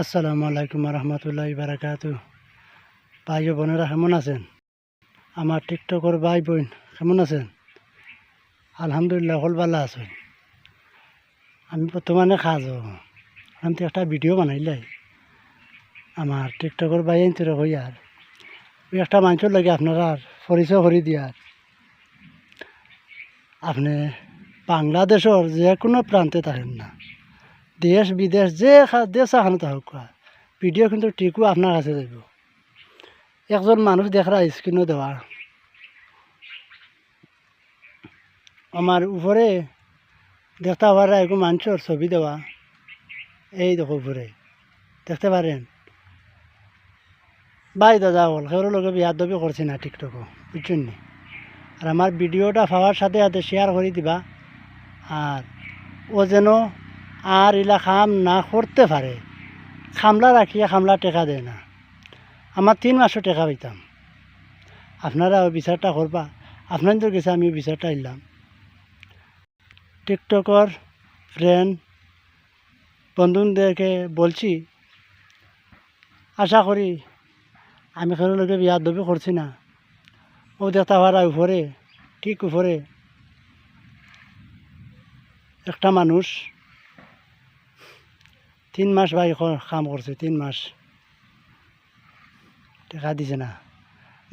আসসালামু আলাইকুম রহমতুল্লাহ বারাকাতু ভাই বোনেরা কেমন আছেন? আমার টিকটকর ভাই বোন কেমন আছেন? আলহামদুলিল্লাহ হল ভালো আছেন। আমি বর্তমানে খাজ আমি একটা ভিডিও বানাইলাই। আমার টিকটকর ভাই আনতে হই আর? ওই একটা মানুষের লাগে আপনারা পরিচয় করে দিয়ার আপনি বাংলাদেশের যে কোনো প্রান্তে থাকেন না। দেশ, বিদেশ, যে দেশ এখানে থাকুক ভিডিও কিন্তু টিকু আপনার কাছে যাব। একজন মানুষ দেখরা স্ক্রিনও দেওয়া আমার উপরে দেখতে পারা একটু মানুষের ছবি দেওয়া এই দেখো উপরে দেখতে পারেন বাই দাদা হল সেওর লগে বিয়া দবি করছি না টিকটকও বুঝছেন নি? আর আমার ভিডিওটা পাওয়ার সাথে সাথে শেয়ার করে দিবা। আর ও যেন আর এলা খাম না করতে পারে। খামলা রাখিয়া খামলা টেকা দেয় না। আমার তিন মাসও টেকা পাইতাম। আপনারা ওই বিচারটা করবা। আপনাদের কাছে আমি বিচারটা এলাম টিকটকর ফ্রেন্ড বন্ধুদেরকে বলছি, আশা করি আমি কারোর লোকে বিয়ার দবি করছি না। ও দেখতে পারা উপরে, ঠিক উপরে। একটা মানুষ তিন মাস ভাই কাম করছে, তিন মাস। দেখা দিছে না।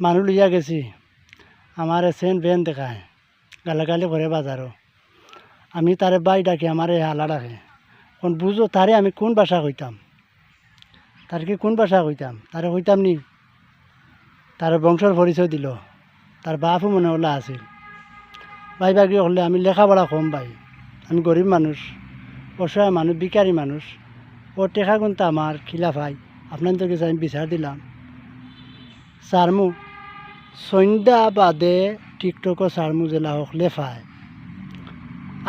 মানুষ লইয়া গেছি। আমার সেন বেন দেখায়। গালাগালি করে বাজারও আমি তারে বাই ডাকি আমারে হালা ডাকে। কোন বুঝো তারে আমি কোন ভাষা কইতাম? তার কি কোন ভাষা কইতাম? তারে কইতাম নি? তার বংশর পরিচয় দিল। তার বাপও মনে হলা আছিল। ভাই বাকি হলে আমি লেখাপড়া কম ভাই। আমি গরিব মানুষ অসহায় মানুষ বিকারি মানুষ ও টেকা গুনতে আমার খিলা ভাই। আপনাদের কাছে আমি বিচার দিলাম। সারমু সন্ধ্যা বাদে টিকটকও সারমু জেলা হোক লেফায়।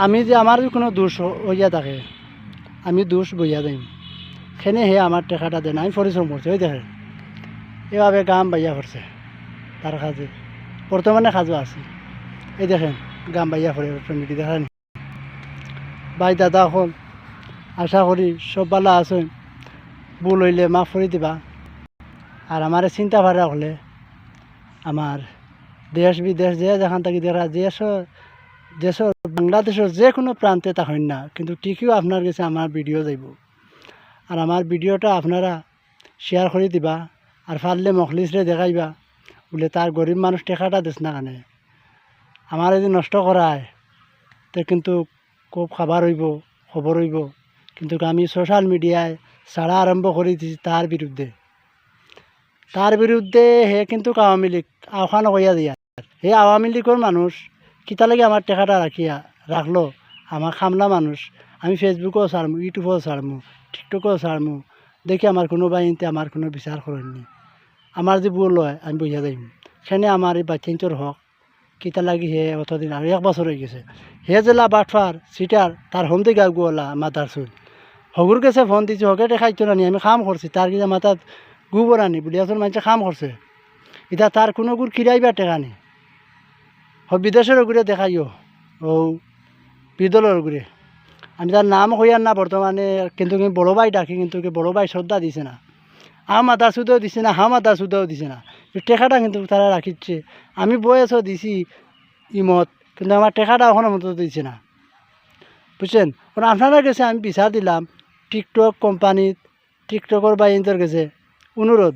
আমি যে আমার কোনো দোষ হইয়া থাকে, আমি দোষ বইয়া দিম। সেনে হে আমার টেকাটা দেন, আমি পরিশ্রম করছি, ওই দেখে এভাবে গাম বাইয়া করছে তার কাজে বর্তমানে কাজও আছে। এই দেখেন, গাম বাইয়া করে দেখেন ভাই দাদা হল আশা করি সব ভালো আছেন। ভুল হইলে মাফ করে দিবা। আর আমার চিন্তা ভাবনা হলে আমার দেশ বিদেশ যে যেখান থাকি দেখা দেশ দেশের বাংলাদেশের যে কোনো প্রান্তে তা থাকেন না, কিন্তু ঠিকই আপনার কাছে আমার ভিডিও যাইব। আর আমার ভিডিওটা আপনারা শেয়ার করে দিবা আর পারলে মখলিসরে দেখাইবা, বলে তার গরিব মানুষ টেকাটা দিস না কানে। আমার যদি নষ্ট করায়, তো কিন্তু খুব খাবার হইব, খবর হইব। কিন্তু আমি সোশ্যাল মিডিয়ায় ছাড়া আরম্ভ করে দিছি তার বিরুদ্ধে তার বিরুদ্ধে হে কিন্তু আওয়ামী লীগ আহ্বান কইয়া দিয়া। হে আওয়ামী লীগের মানুষ কিতা লাগে আমার টেকাটা রাখিয়া রাখল আমার খামলা মানুষ। আমি ফেসবুকেও ছাড়মু ইউটিউবেও ছাড়মু টিকটকেও ছাড়মু দেখি আমার কোনো বাহিনীতে আমার কোনো বিচার করেননি আমার যে ভুল হয়, আমি বুঝা যাইম। সেনে আমার এই বাচ্চাঞ্চর হক কিতা লাগি হে অতদিন আর এক বছর হয়ে গেছে। হে জেলা বাটফার সিটার তার হোম থেকে গুলা মাতার চুল হগুর কাছে ফোন দিছি হকে দেখাইতো না নি, আমি কাম করছি তার কিনা মাথাত গোবর আনি বলি আসল মানুষে কাম করছে এটা তার কোনো গুড় কিরাইবা টেকা নি। বিদেশের গুড়ে দেখাইও। ও বিদলের গুড়ে আমি তার নাম হইয়ার না বর্তমানে কিন্তু বড় ভাই ডাকি কিন্তু বড় ভাই শ্রদ্ধা দিছে না। হা মাতার সুদেও দিছে না হা মাতার সুদেও দিছে না। টেকাটা কিন্তু তারা রাখিচ্ছে আমি বয়সও দিছি ইমত কিন্তু আমার টেকাটা এখনও মতো দিছে না। বুঝছেন আপনারা কাছে আমি বিচার দিলাম। টিকটক কোম্পানিত টিকটকর বাইনদের কাছে অনুরোধ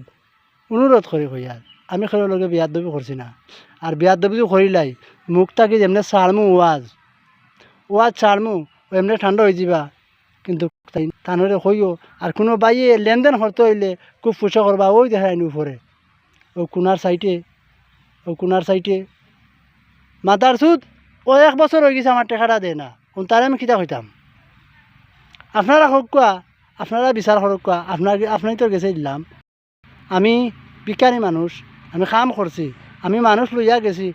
অনুরোধ করে কইয়ার আমি খেলার লগে বিয়ার দাবি করছি না। আর বিয়ার দাবি করিলাই মুখ থাকি যেমনি ছাড়মু ওয়াজ ওয়াজ ছাড়মু এমনি ঠান্ডা হয়ে যাবা। কিন্তু তানরে কইও আর কোনো বাইয়ে লেনদেন করতে হইলে খুব পুষা করবা ওই দেখা আইনি উপরে ও কোনার সাইটে ও কোনার সাইটে মাতার সুদ ও এক বছর হয়ে গেছে আমার টেকাটা দেয় না। তারে আমি কিতা হইতাম আপনারা হোক কোয়া আপনারা বিচার করুক কোয়া আপনার আপনার তো গেছে দিলাম আমি বিকারি মানুষ, আমি কাম করছি আমি মানুষ লইয়া গেছি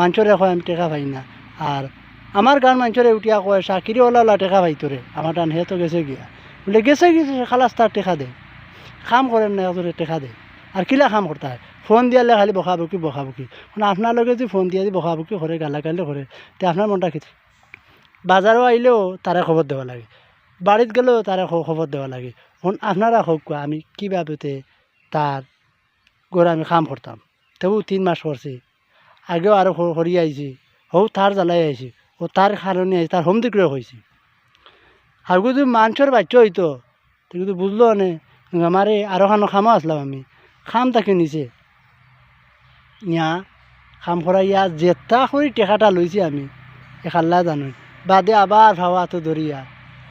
মানুষরে কয়, আমি টেকা পাই না। আর আমার গান মানুষরে উঠিয়া কয় চাকরি ওলা ওলা টেকা পাই তোরে আমার টান হে তো গেছে গিয়া। বলে গেছে গেছে খালাস তার টেকা দে। কাম করেন না তোরে টেকা দে। আর কিলা কাম করতে হয়? ফোন দিয়ালে খালি বকাবকি বকাবকি। মানে আপনার লগে যদি ফোন দিয়া যদি বকাবকি করে গালাগালি করে তে আপনার মনটা কি? বাজারও আইলেও তারা খবর দেওয়া লাগে। বাড়িত গেলেও তারা খবর দেওয়া লাগে। এখন আপনারা হোক আমি কীভাবে তার গড়ে আমি কাম করতাম। তবু তিন মাস করছি আগেও আরও করি আইছি হৌ তার জ্বালাই আইছি ও তার কারণে আইছি তার হোম দিকরে হয়েছি আর যদি মানুষের বাচ্চা হইতো কিন্তু বুঝলো নে আমারে আরও খানো খামো আসলাম আমি। খাম তাকে নিচে ইয়া, খাম করা ইয়া জেতা করে টেকাটা লইছি আমি। এখাল্লা জানো বাদে আবার ভাবা তো ধরিয়া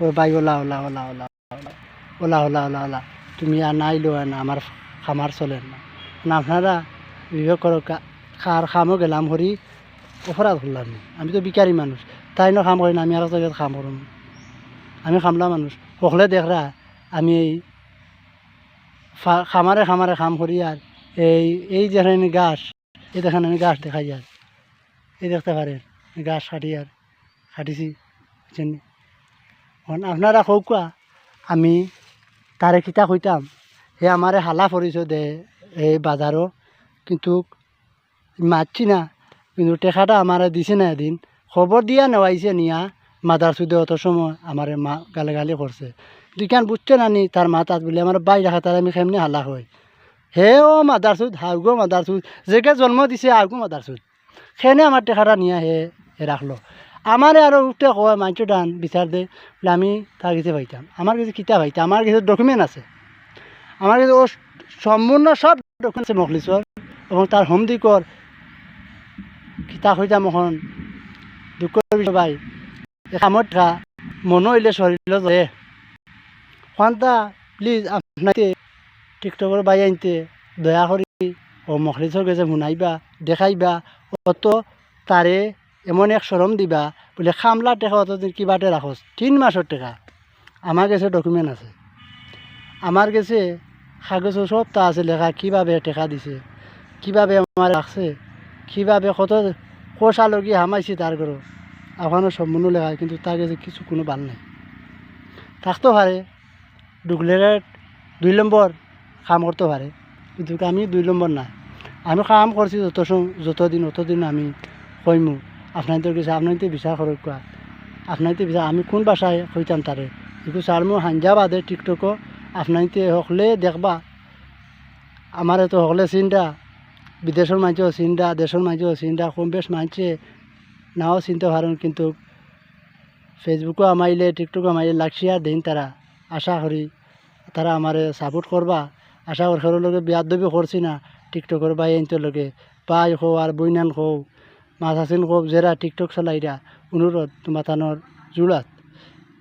ও ভাই, ওলা ওলা ওলা ওলা ওলা ওলা ওলা ওলা ওলা। তুমি আর নাই লো না আমার খামার চলে না। আপনারা বিবেক করো খার খামও গেলাম হরি অপরাধ করলাম। আমি তো বিকারি মানুষ তাই না কাম করি না, আমি আর জায়গায় কাম করুন আমি খামলা মানুষ সকলে দেখরা আমি এই খামারে খামারে খাম করি আর এই এই যেখানে গাছ, এই দেখেন আমি গাছ দেখাই আর এই দেখতে পারেন গাছ কাটি আর কাটিছি বুঝছেন নি? এখন আপনারা কৌকা আমি তারে কিতা কইতাম হে আমারে হালা পরিচয় দে, এই বাজারও কিন্তু মারছি না, কিন্তু টেকাটা আমারে দিছে না এদিন। খবর দিয়া নেওয়াইছে নিয়া মাদার সুদে অত সময় আমারে মা গালে গালি করছে দুইখান বুঝছে না নি তার মা তাত বলে আমার বাই রাখা তার আমি কেমনি হালা হয়। হে ও মাদার সুদ হাউগো মাদার সুদ যেকে জন্ম দিছে আউগো মাদার সুদ সেনে আমার টেকাটা নিয়া হে রাখল আমারে আরও উঠে কয় মাইটো ডান বিচার দে, বলে আমি তার কাছে পাইতাম আমার কাছে কিতা পাইতাম আমার কাছে ডকুমেন্ট আছে। আমার কাছে ও সম্পূর্ণ সব ডকুমেন্ট আছে মখলিসর এবং তার হোম দিকর কিতা হইতাম এখন দুঃখের বিষয় ভাই। কামত থাকা, মনো হইলে শরীর খান্তা প্লিজ আপনাকে টিকটকের বাই আনতে দয়া করি ও মখলিসর কাছে শুনাইবা, দেখাইবা। অত তারে এমন এক সরম দিবা, বলে খামলা টেকা অতদিন কিবাটে রাখস? তিন মাসের টেকা। আমার কাছে ডকুমেন্ট আছে। আমার কাছে কাগজ সব তা আছে লেখা, কীভাবে টেকা দিছে, কীভাবে আমার রাখছে কীভাবে কত কোষা লগি হামাইছি তার ঘর এখনও সম্পূর্ণ লেখা, কিন্তু তার কাছে কিছু কোনো ভালো নাই। থাকতেও পারে ডুপ্লিকেট দুই নম্বর কাম করতে পারে কিন্তু আমি দুই নম্বর না আমি কাম করছি যত যতদিন অতদিন আমি কইমু। আপনাদের কাছে আপনাদের বিচার করক কোৱা। আপনাদের বিচার আমি কোন ভাষায় কইতাম তারে একটু চারমু হাঞ্জা বাদে টিকটকও আপনাদের সকলে দেখবা। আমার তো সকলে চিন্তা বিদেশের মাঝেও চিন্তা দেশের মাঝেও চিন্তা কম বেশ মানছে নাও চিনতে পারেন কিন্তু ফেসবুকও আমাইলে টিকটকও আমাইলে লাগছি আর দিন তারা আশা করি তারা আমারে সাপোর্ট করবা আশা করি লগে বিয়ার দবি করছি না টিকটকের বাই আনতে লগে। পাই খো আর বইনান খো মাছাচিন খো যেরা টিকটক চলাইরা অনুরোধ তোমার তানোর জোড়াত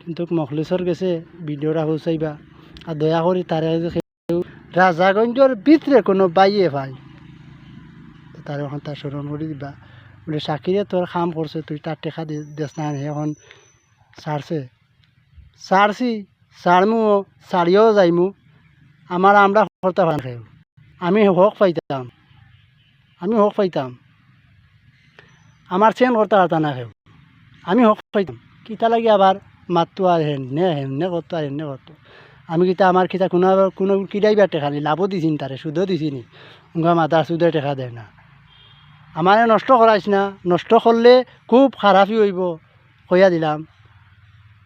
কিন্তু মখলিসর গেছে ভিডিওটা হুসাইবা আর দয়া করি তারে রাজাগঞ্জর ভিতরে কোনো বাইয়ে ভাই। তার এখন তার স্মরণ করে দিবা। বলে সাকিরে তোর কাম করছে তুই তার টেকা দি- দেস না এখন সারছে সারছি সারমু সারিও যাইমু। আমার আমরা করতে পারেন খেয়ে আমি হক পাইতাম। আমি হক পাইতাম। আমার চেন করতে পারতাম না খেয়ে আমি হক পাইতাম কিতা লাগি আবার মাততো আর হেনে হেনে করতো আর হেনে করতো আমি কিতা আমার কিতা কোনো কোনো কিদাইবা টেকা নি লাভও দিছিন তারে সুদও দিছিনি উঙ্গা মাতার সুদে টেকা দেয় না। আমারে নষ্ট করাইছ না, নষ্ট করলে খুব খারাপই হইব কইয়া দিলাম।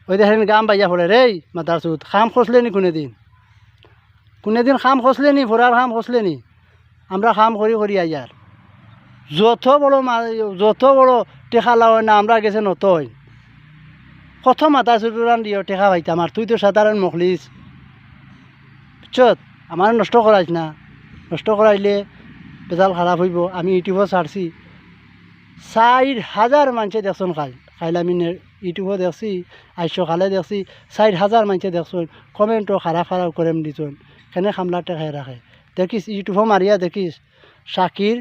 ওই দেখেন গাম বাইয়া পড়ে রে মাতার সুদ খাম খসলে নি কোনে দিন? কোনে দিন খাম খসলে নি ফোরার খাম খসলে নি? আমরা খাম করি করি আইয়ার যত বড় যত বড় টেকা লাও না, আমরা গেছে নতই। কত মাথা চুটুরান দিও টেকা পাইতাম আর তুই তো সাধারণ মখলিস বুঝছত আমার নষ্ট করাইছ না। নষ্ট করাইলে বেজাল খারাপ হইব, আমি ইউটিউবও ছাড়ছি চার হাজার মানুষে দেখছোন খাই, খাইলে আমি ইউটিউবও দেখছি আজ সকালে দেখছি চার হাজার মানুষে দেখছোন কমেন্টও খারাপ খারাপ করেম দিছোন কেনে খামলা টেকাই রাখে দেখিস ইউটিউবও মারিয়া দেখিস শাকির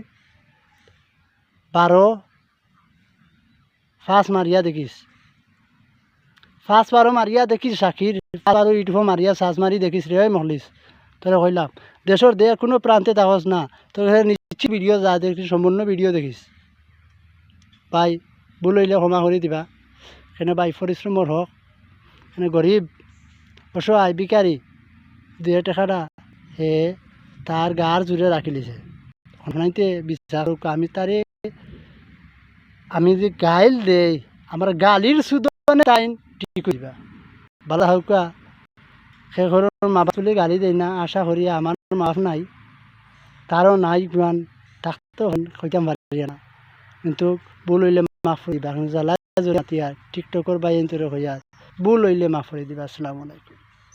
বারো। ফাঁস মারিয়া দেখিস। ফাঁস বারো মারিয়া দেখিস শাকির বারো ইউটিউবও মারিয়া সাজ মারি দেখিস রে মহলিস তোরা কইলাম দেশের দে কোনো প্রান্তে থাকস না। তোর নিশ্চিত ভিডিও যা দেখিস সম্পূর্ণ ভিডিও দেখিস বাই ভুল হইলে ক্ষমা কৰি দিবা। সেনে বাই পৰিশ্ৰমৰ হওক সেনে গৰীব অসহায় বিকাৰী দুই টেকাটা হে তার গার জুড়ে রাখি লিছে অনাইতে বিচার হোক, আমি তারে আমি যে গাইল দেই আমার গালির সুদনে টাইম ঠিক করিবা হাউকা সে ঘরের মা বাপ তুলে গালি দেয় না, আশা করি আমার মাফ নাই। তারও নাই গুণ থাকতো কইতাম পারি না। কিন্তু ভুল হইলে মাফ করে দিবা জ্বালা টিকটকর বাইন তোর হইয়া ভুল হইলে মাফ করে দিবা আসসালামু আলাইকুম।